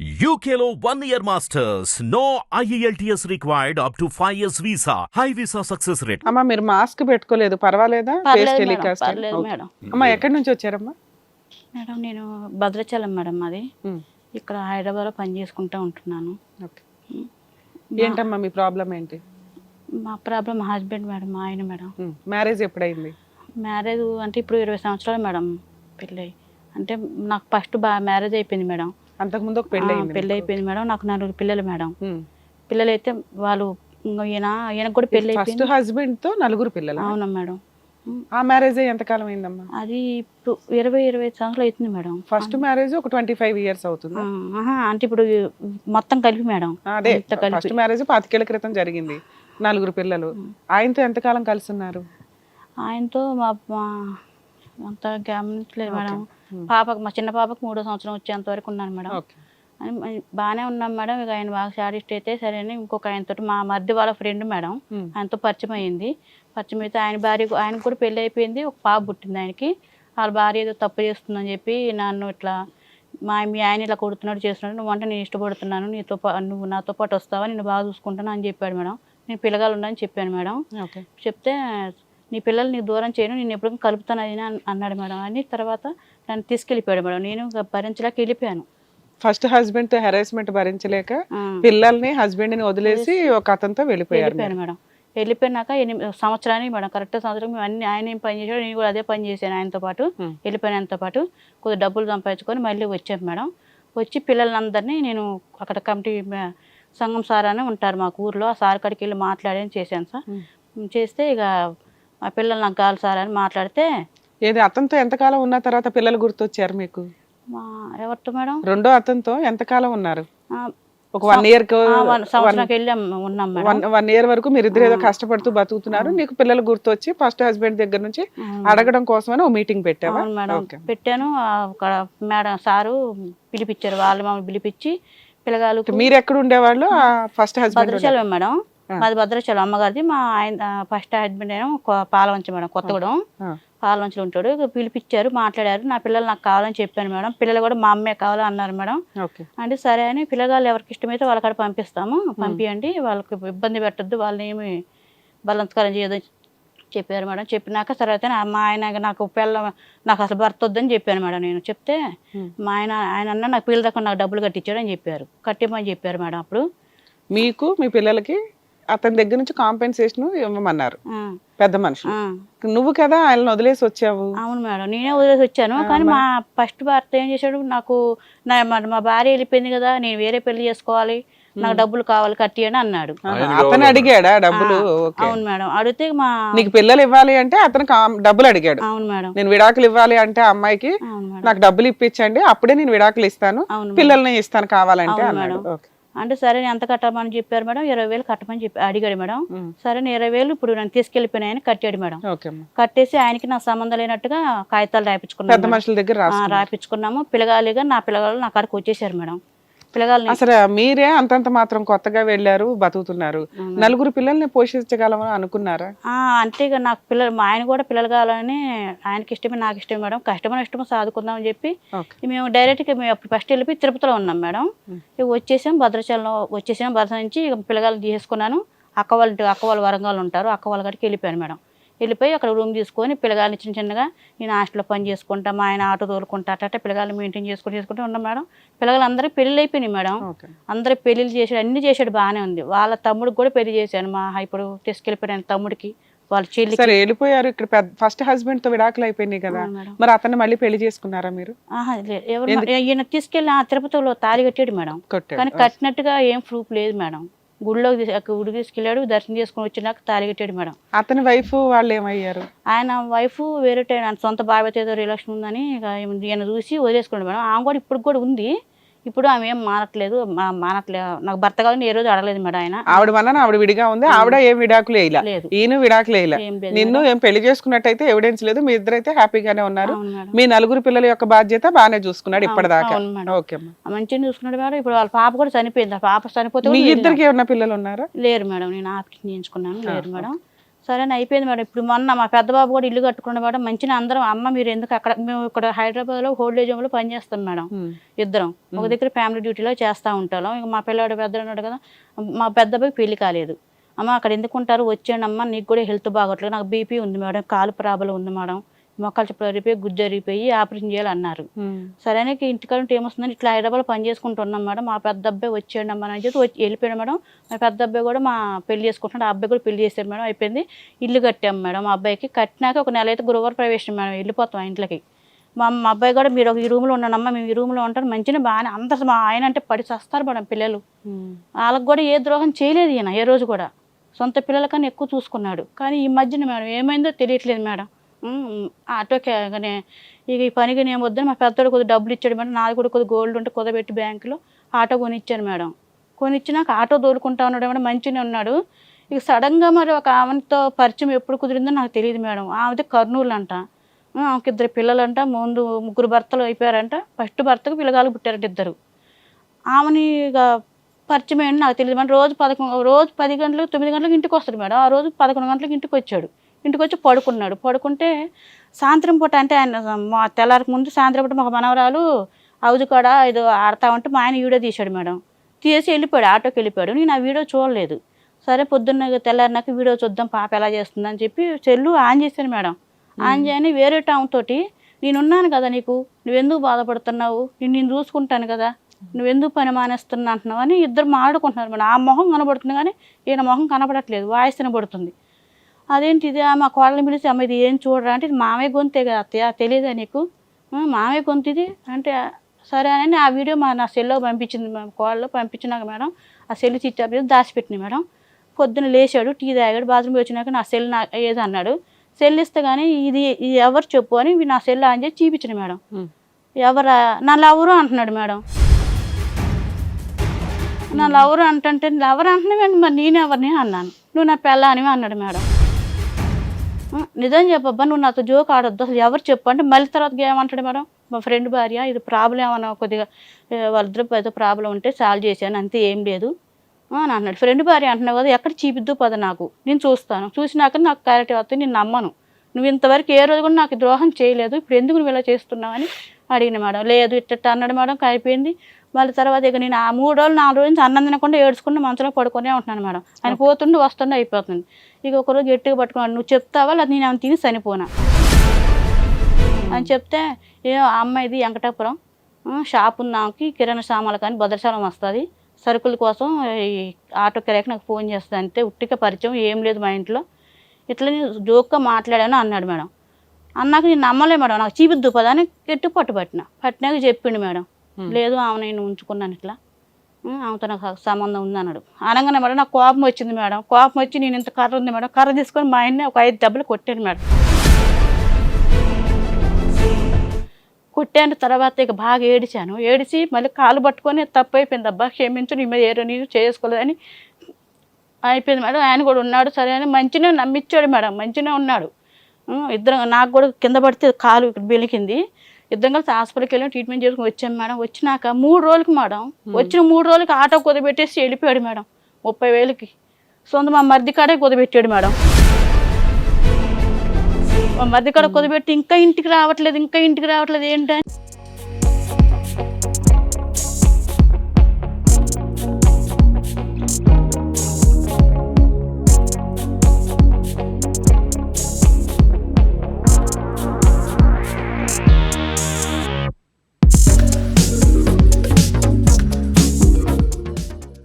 One year masters. No E IELTS required up to 5 years visa. High visa success rate. అమ్మా మీరు mask పెట్టుకోలేదు. పర్వాలేదా. అమ్మా ఎక్కడి నుంచి వచ్చారమ్మా? మేడం నేను భద్రాచలం మేడం అది ఉమ్, ఇక్కడ హైదరాబాద్లో పని చేసుకుంటూ ఉంటున్నాను. ఓకే. ఏంటమ్మా మీ ప్రాబ్లం ఏంటి? మా ప్రాబ్లం హస్బెండ్ మేడం మా ఆయన మేడం. మ్యారేజ్ ఎప్పుడైంది? మ్యారేజ్ అంటే ఇప్పుడు ఇరవై సంవత్సరాలు మేడం పెళ్ళి. అంటే నాకు ఫస్ట్ బాగా మ్యారేజ్ అయిపోయింది మేడం. అంతకుముందు ఒక పెళ్ళి పెళ్ళి అయిపోయింది మేడం. నాకు నలుగురు పిల్లలు మేడం. పిల్లలు అయితే వాళ్ళు ఇంకో ఈయన ఈయనకు కూడా పెళ్ళి ఫస్ట్ హస్బెండ్తో నలుగురు పిల్లలు. అవునా మేడం. ఆ మ్యారేజ్ ఎంతకాలం అయిందమ్మా? అది ఇప్పుడు ఇరవై ఇరవై సంవత్సరాలు అవుతుంది మేడం. ఫస్ట్ మ్యారేజ్ ఒక ట్వంటీ ఫైవ్ ఇయర్స్ అవుతుంది? అంటే ఇప్పుడు మొత్తం కలిపి మేడం. అదే ఫస్ట్ మ్యారేజ్ పాతికేళ్ళ క్రితం జరిగింది. నలుగురు పిల్లలు. ఆయనతో ఎంతకాలం కలిసి ఉన్నారు ఆయనతో మా అంత గమనించలేదు మేడం. పాపకు మా చిన్న పాపకు మూడో సంవత్సరం వచ్చేంత వరకు ఉన్నాను మేడం. అని బాగానే ఉన్నాం మేడం. ఇక ఆయన బాగా శాడిస్ట్ అయితే సరే అని ఇంకొక ఆయనతో మా మరిది వాళ్ళ ఫ్రెండ్ మేడం. ఉమ్. ఆయనతో పరిచయం అయింది. పరిచయం అయితే ఆయన భార్య ఆయనకు కూడా పెళ్ళి అయిపోయింది. ఒక పాప పుట్టింది ఆయనకి. వాళ్ళ భార్య ఏదో తప్పు చేస్తుందని చెప్పి నన్ను ఇట్లా మా మీ ఆయన ఇలా కొడుతున్నాడు చేస్తున్నాడు. నువ్వు అంటే నేను ఇష్టపడుతున్నాను. నీతో పా నువ్వు నాతో పాటు వస్తావా? నేను బాగా చూసుకుంటాను అని చెప్పాడు మేడం. నేను పిల్లగాలు ఉండని చెప్పాను మేడం. ఓకే చెప్తే నీ పిల్లల్ని నీకు దూరం చేయను నేను ఎప్పుడు కలుపుతాను అది అని అన్నాడు మేడం. అని తర్వాత నన్ను తీసుకెళ్ళిపోయాడు మేడం. నేను భరించలేక వెళ్ళిపోయాను. ఫస్ట్ హస్బెండ్తో హెరాస్మెంట్ భరించలేక పిల్లల్ని హస్బెండ్ని వదిలేసి ఒక అతనితో వెళ్ళిపోయారు వెళ్ళిపోయాను మేడం. వెళ్ళిపోయినాక ఎనిమిది సంవత్సరానికి మేడం కరెక్ట్ సంవత్సరం మేము అన్ని ఆయన ఏం పని చేసాడు నేను కూడా అదే పని చేశాను ఆయనతో పాటు. వెళ్ళిపోయిన ఆయనతో పాటు కొద్దిగా డబ్బులు సంపాదించుకొని మళ్ళీ వచ్చాను మేడం. వచ్చి పిల్లలందరినీ నేను అక్కడ కమిటీ సంఘం సార్ అని ఉంటారు మాకు ఊర్లో ఆ సార్ కాడికి వెళ్ళి మాట్లాడి చేశాను సార్. చేస్తే ఇక మా పిల్లలు నాకు కావాలి సార్ అని మాట్లాడితే ఏది అతనితో ఎంతకాలం ఉన్న తర్వాత పిల్లలు గుర్తొచ్చారు మీకు? మా ఎవరితో మేడం? రెండో అతనితో ఎంతకాలం ఉన్నారు? ఒక వన్ ఇయర్ వన్ ఇయర్ వరకు మీరు ఇద్దరు ఏదో కష్టపడుతూ బతుకుతున్నారు. నీకు పిల్లలు గుర్తొచ్చి ఫస్ట్ హస్బెండ్ దగ్గర నుంచి అడగడం కోసమని ఓ మీటింగ్ పెట్టావా? మేడం. పెట్టాను. అక్కడ మేడం సారు పిలిపించారు. వాళ్ళు మమ్మల్ని పిలిపించి పిల్లగాలు మీరు ఎక్కడ ఉండేవాళ్ళు ఫస్ట్ హస్బెండ్ మేడం. మాది భద్రాచలం అమ్మగారిది. మా ఆయన ఫస్ట్ హస్బెండ్ ఏమో కొ- పాలవంచ మేడం కొత్తగూడెం. పాలవంచలో ఉంటాడు. పిలిపించారు మాట్లాడారు. నా పిల్లలు నాకు కావాలని చెప్పాను మేడం. పిల్లలు కూడా మా అమ్మే కావాలని అన్నారు మేడం. ఓకే. అంటే సరే అని పిల్లగాళ్ళు ఎవరికి ఇష్టమైతే వాళ్ళకాడ పంపిస్తాము. పంపియండి. వాళ్ళకి ఇబ్బంది పెట్టద్దు. వాళ్ళని ఏమి బలవంతకారం చేయదని చెప్పారు మేడం. చెప్పినాక తర్వాత మా ఆయన నాకు పిల్ల నాకు అసలు భర్త వద్దని చెప్పాను మేడం నేను. చెప్తే. మా ఆయన ఆయన అన్న నాకు పిల్లల నాకు డబ్బులు కట్టించాడు అని చెప్పారు. కట్టిమని చెప్పారు మేడం అప్పుడు. మీకు మీ పిల్లలకి? అతని దగ్గర నుంచి కాంపెన్సేషన్ ఇవ్వమన్నారు. పెద్ద మనుషులు ఆ. నువ్వు కదా ఆయనను వదిలేసి వచ్చావు. అవును మేడం నేనే వదిలేసి వచ్చాను. కానీ మా ఫస్ట్ భర్త ఏం చేశాడు? నాకు నా మా- మా భార్య వెళ్ళిపోయింది కదా నేను వేరే పెళ్ళి చేసుకోవాలి. నాకు డబ్బులు కావాలి కట్టి అని అన్నాడు. అతను అడిగాడా డబ్బులు? ఓకే. అవును మేడం. అడిగితే మా నీకు పిల్లలు ఇవ్వాలి అంటే అతను డబ్బులు అడిగాడు. అవును మేడం. నేను విడాకులు ఇవ్వాలి అంటే అమ్మాయికి నాకు డబ్బులు ఇప్పించండి అప్పుడే నేను విడాకులు ఇస్తాను. పిల్లల్ని ఇస్తాను కావాలంటే అవును అన్నాడు. మేడం. ఓకే. అంటే సరే ఎంత కట్టమని చెప్పారు మేడం ఇరవై వేలు కట్టమని చెప్పి అడిగాడు మేడం. సరే నేను ఇరవై వేలు ఇప్పుడు నన్ను తీసుకెళ్ళిపోయినాయని కట్టాడు మేడం. కట్టేసి ఆయనకి నా సంబంధం లేనట్టుగా కాగితాలు రాయించుకున్నాను రాయించుకున్నాము. పిల్లగాలిగా నా పిల్లగాళ్ళు నా కాడికి వచ్చేసారు మేడం. పిల్లగాళ్ళని. అసలు మీరే అంతంత మాత్రం కొత్తగా వెళ్ళారు బతుకుతున్నారు. నలుగురు పిల్లల్ని పోషించగలమని అనుకున్నారా? ఇక నాకు పిల్లలు మా ఆయన కూడా పిల్లలు కావాలని ఆయనకి ఇష్టమే నాకు ఇష్టమే మేడం. కష్టమైన ఇష్టమో సాదుకుందామని చెప్పి ఓకే. మేము డైరెక్ట్గా మేము అప్పుడు ఫస్ట్ వెళ్ళిపోయి తిరుపతిలో ఉన్నాం మేడం. ఇక వచ్చేసాం భద్రాచలంలో వచ్చేసాం భద్రాచలం నుంచి ఇక పిల్లగాళ్ళు తీసుకున్నాను అక్క వాళ్ళ అక్క వాళ్ళ వరంగల్ ఉంటారు. అక్క వాళ్ళ కాడికి వెళ్ళిపోయాను మేడం. వెళ్ళిపోయి అక్కడ రూమ్ తీసుకొని పిల్లగాళ్ళని చిన్న చిన్నగా నేను హాస్టల్లో పని చేసుకుంటా మా ఆయన ఆటో తోలుకుంటా అట్ట పిల్లగాళ్ళు మెయింటైన్ చేసుకుంటూ చేసుకుంటూ ఉన్నాం మేడం. పిల్లగాళ్ళు అందరూ పెళ్ళి అయిపోయినాయి మేడం. అందరూ పెళ్ళిళ్ళు చేసాడు అన్ని చేసాడు బాగానే ఉంది. వాళ్ళ తమ్ముడికి కూడా పెళ్ళి చేశాను మా ఇప్పుడు తీసుకెళ్ళిపోయాను తమ్ముడికి వాళ్ళ చెల్లికి. సరే వెళ్ళిపోయారు ఇక్కడ ఫస్ట్ హస్బెండ్తో విడాకులు అయిపోయినాయి కదా. మరి అతన్ని మళ్ళీ పెళ్ళి చేసుకున్నారా మీరు? ఈయన తీసుకెళ్ళి ఆ తిరుపతిలో తాళి కట్టాడు మేడం. కానీ కట్టినట్టుగా ఏం ప్రూఫ్ లేదు మేడం. గుడిలోకి తీసు- అక్కడ గుడి తీసుకెళ్ళాడు దర్శనం చేసుకుని వచ్చినాక తాళి కట్టాడు మేడం. అతని వైఫ్ వాళ్ళు ఏమయ్యారు? ఆయన వైఫ్ వేరే సొంత బాబాయ్తో ఏదో రిలేషన్ ఉందని ఈయన చూసి వదిలేసుకున్నాడు మేడం. ఆమె కూడా ఇప్పుడు కూడా ఉంది. ఇప్పుడు ఆమె ఏం మానట్లేదు మా- మానట్లేదు నాకు భర్త కావాలని ఏ రోజు అడగలేదు మేడం ఆయన. ఆవిడ వలన ఆవిడ విడిగా ఉంది ఆవిడ ఏం విడాకులు వేయలే. లేదు. ఈయన విడాకులు వేయలే. ఏం లేదు నిన్ను ఏం పెళ్ళి చేసుకున్నట్టయితే ఎవిడెన్స్ లేదు మీ ఇద్దరైతే హ్యాపీగానే ఉన్నారు. అవును మేడం. మీ నలుగురు పిల్లల యొక్క బాధ్యత బాగానే చూసుకున్నాడు ఇప్పటిదాకా. అవును మేడం. ఓకే అమ్మా. ఆ మంచిగా చూసుకున్నాడు మేడం. ఇప్పుడు వాళ్ళ పాప కూడా చనిపోయింది. ఆ పాప చనిపోతే మీ ఇద్దరికి ఏమన్నా పిల్లలు ఉన్నారా? లేరు మేడం. నేను ఆపరేషన్ చేయించుకున్నాను. లేరు మేడం. సరే అని అయిపోయింది మేడం. ఇప్పుడు మొన్న మా పెద్ద బాబు కూడా ఇల్లు కట్టుకున్న మేడం. మంచిగా అందరం అమ్మ మీరు ఎందుకు అక్కడ మేము ఇక్కడ హైదరాబాద్లో ఓల్డ్ ఏజ్ హోమ్లో పనిచేస్తాం మేడం. ఇద్దరం. ఒక దగ్గర ఫ్యామిలీ డ్యూటీలో చేస్తూ ఉంటాం ఇక మా పిల్లాడు పెద్ద ఉన్నాడు కదా మా పెద్ద అబ్బాయికి పెళ్ళి కాలేదు. అమ్మ అక్కడ ఎందుకు ఉంటారు? వచ్చాను అమ్మ నీకు కూడా హెల్త్ బాగోట్లేదు. నాకు బీపీ ఉంది మేడం కాలు ప్రాబ్లం ఉంది మేడం. మొక్కలు చెప్పలు అరిగిపోయి గుజ్జు అరిగిపోయి ఆపరేషన్ చేయాలన్నారు. ఉమ్. సరే అని ఇంటికాడ ఏమొస్తుందని ఇట్లా హైదరాబాద్ పని చేసుకుంటున్నాం మేడం. మా పెద్ద అబ్బాయి వచ్చాడు అమ్మ అని చెప్పి వచ్చి వెళ్ళిపోయాడు మేడం. మా పెద్ద అబ్బాయి కూడా మా పెళ్ళి చేసుకుంటున్నాడు. ఆ అబ్బాయి కూడా పెళ్ళి చేశారు మేడం. అయిపోయింది. ఇల్లు కట్టాం మేడం. మా అబ్బాయికి కట్టినాక ఒక నెల అయితే గురువారం ప్రవేశం మేడం. వెళ్ళిపోతాం ఆ ఇంట్లోకి. మా మా అబ్బాయి కూడా మీరు ఒక ఈ రూమ్లో ఉన్నానమ్మా మేము ఈ రూమ్లో ఉంటారు మంచిగా బాగానే అందరు మా ఆయన అంటే పడి చస్తారు మేడం పిల్లలు. వాళ్ళకి కూడా ఏ ద్రోహం చేయలేదు ఈయన ఏ రోజు కూడా. సొంత పిల్లల కన్నా ఎక్కువ చూసుకున్నాడు. కానీ ఈ మధ్యన మేడం ఏమైందో తెలియట్లేదు మేడం. ఆటోకే కానీ ఇక ఈ పనికి నేను వద్దని మా పెద్దోడు కొద్దిగా డబ్బులు ఇచ్చాడు మేడం. నాది కూడా కొద్దిగా గోల్డ్ ఉంటే కుదబెట్టి బ్యాంకులో ఆటో కొనిచ్చాను మేడం. కొనిచ్చినాక ఆటో దోలుకుంటా ఉన్నాడు మేడం మంచిగానే ఉన్నాడు. ఇక సడన్గా మరి ఒక ఆమెతో పరిచయం ఎప్పుడు కుదిరిందో నాకు తెలియదు మేడం. ఆమెది కర్నూలు అంట ఆమెకి ఇద్దరు పిల్లలంట ముందు ముగ్గురు భర్తలు అయిపోయారంట. ఫస్ట్ భర్తకు పిల్లగాలు పుట్టారంట ఇద్దరు. ఆమెని ఇక పరిచయం నాకు తెలియదు మేడం. రోజు పదకొండు రోజు పది గంటలకు తొమ్మిది గంటలకు ఇంటికి వస్తాడు మేడం. ఆ రోజు పదకొండు గంటలకు ఇంటికి వచ్చాడు ఇంటికి వచ్చి పడుకున్నాడు. పడుకుంటే సాయంత్రం పూట అంటే ఆయన మా తెల్లారికి ముందు సాయంత్రం పూట మాకు మనవరాలు హౌజ్ కూడా ఇది ఆడతా ఉంటే మా ఆయన వీడియో తీశాడు మేడం. తీసి వెళ్ళిపోయాడు ఆటోకి వెళ్ళిపోయాడు. నేను ఆ వీడియో చూడలేదు. సరే పొద్దున్న తెల్లారినాక వీడియో చూద్దాం పాప ఎలా చేస్తుందని చెప్పి చెల్లు ఆన్ చేశాను మేడం. ఆన్ చేయని వేరే టైం తోటి నేనున్నాను కదా నీకు నువ్వెందుకు బాధపడుతున్నావు? నేను నేను చూసుకుంటాను కదా. నువ్వెందుకు పని మానేస్తున్నా అంటున్నావు అని ఇద్దరు మాడుకుంటున్నారు మేడం. ఆ మొహం కనబడుతుంది కానీ ఈయన మొహం కనబడట్లేదు వాయిస్ వినబడుతుంది. అదేంటి ఇది మా కోళ్ళని పిలిచి అమ్మ ఇది ఏం చూడరా? అంటే ఇది మామయ్య గొంతే కదా అత్తయ్య తెలియదా నీకు? "ఆ, మామయ్య గొంతు ఇది అంటే సరే అని ఆ వీడియో మా నా సెల్లో పంపించింది మా కోళ్ళలో పంపించినాక మేడం ఆ సెల్ ఆపేసి దాచిపెట్టింది మేడం. పొద్దున లేచాడు టీ తాగాడు బాత్రూమ్ వచ్చినాక నా సెల్ నా ఏది అన్నాడు. సెల్ ఇస్తే కానీ ఇది ఇది ఎవరు చెప్పు అని నా సెల్ ఆన్ చేసి చూపించింది మేడం. ఎవరా? నా లవరు అంటున్నాడు మేడం. నా లవరు అంటుంటే లవర్ అంటున్నావేంటి? మరి నేను ఎవరిని అన్నాను. నువ్వు నా పెళ్ళానివి? అన్నాడు మేడం. "ఆ, నిజం చెప్పబ్బా నువ్వు నాతో జోక్ ఆడొద్దు. అసలు ఎవరు చెప్పు అంటే మళ్ళీ తర్వాత ఏమంటాడు మేడం? మా ఫ్రెండ్ భార్య ఇది ప్రాబ్లం ఏమన్నా కొద్దిగా వాళ్ళిద్దరు పెద్ద ప్రాబ్లం ఉంటే సాల్వ్ చేశాను అంతే ఏం లేదు. అని అన్నాడు. ఫ్రెండ్ భార్య అంటున్నావు కదా ఎక్కడ చీపిద్దు పద నాకు. నేను చూస్తాను. చూసినాక నాకు క్లారిటీ వస్తుంది నేను నమ్మను. నువ్వు ఇంతవరకు ఏ రోజు కూడా నాకు ద్రోహం చేయలేదు. ఇప్పుడు ఎందుకు నువ్వు ఇలా చేస్తున్నావు అని అడిగిన మేడం. లేదు ఇట్ట అన్నాడు మేడం అయిపోయింది. మళ్ళీ తర్వాత ఇక నేను ఆ మూడు రోజులు నాలుగు రోజులు నుంచి అన్నం తినకుండా ఏడ్చుకుంటూ మంచంలో పడుకునే ఉంటున్నాను మేడం. ఆయన పోతుండే వస్తుండే అయిపోతుంది. ఇక ఒకరోజు గట్టిగా పట్టుకున్నాడు. నువ్వు చెప్తావా? లేదా నేను ఆమె తిని చనిపోనా? అని చెప్తే ఏ అమ్మాయిది వెంకటాపురం. షాప్ ఉంది ఆమెకి కిరాణా సామాన్లు కానీ భద్రశాలం వస్తుంది. సరుకుల కోసం ఈ ఆటో కిరాయికి నాకు ఫోన్ చేస్తుంది అంతే ఉట్టిక పరిచయం ఏం లేదు మా ఇంట్లో. ఇట్లా నేను జోక్గా మాట్లాడాను అన్నాడు మేడం. అన్నాక నేను నమ్మలే మేడం. నాకు చీపిద్దు పదా అని గట్టి పట్టు పట్టిన. పట్టినాక చెప్పిండు మేడం. లేదు ఆమె నేను ఉంచుకున్నాను ఇట్లా. ఆమెతో నాకు సంబంధం ఉంది అన్నాడు. అనగానే మేడం నాకు కోపం వచ్చింది మేడం. కోపం వచ్చి నేను ఇంత కర్ర ఉంది మేడం. కర్ర తీసుకొని మా ఆయన్ని ఒక ఐదు దెబ్బలు కొట్టాను మేడం. కొట్టాను తర్వాత ఇక బాగా ఏడిచాను. ఏడిచి మళ్ళీ కాలు పట్టుకొని తప్పు అయిపోయింది అబ్బా క్షమించు నీ మీద ఏరో నేను చేసుకోలేదని అయిపోయింది మేడం. ఆయన కూడా ఉన్నాడు సరే అని మంచిగా నమ్మించాడు మేడం. మంచిగా ఉన్నాడు. ఇద్దరు ఇద్దరం నాకు కూడా కింద పడితే కాలు ఇక్కడ ఇద్దరం కలిసి హాస్పిటల్కి వెళ్ళి ట్రీట్మెంట్ చేసుకుని వచ్చాం మేడం. వచ్చినాక మూడు రోజులకి మేడం వచ్చిన మూడు రోజులకి ఆటో కుదబెట్టేసి వెళ్ళిపోయాడు మేడం ముప్పై వేలకి. సొంత మా మర్ది కాడే కుదబెట్టాడు మేడం. మా మధ్య కూడా కుదబెట్టి ఇంకా ఇంటికి రావట్లేదు ఇంకా ఇంటికి రావట్లేదు ఏంటని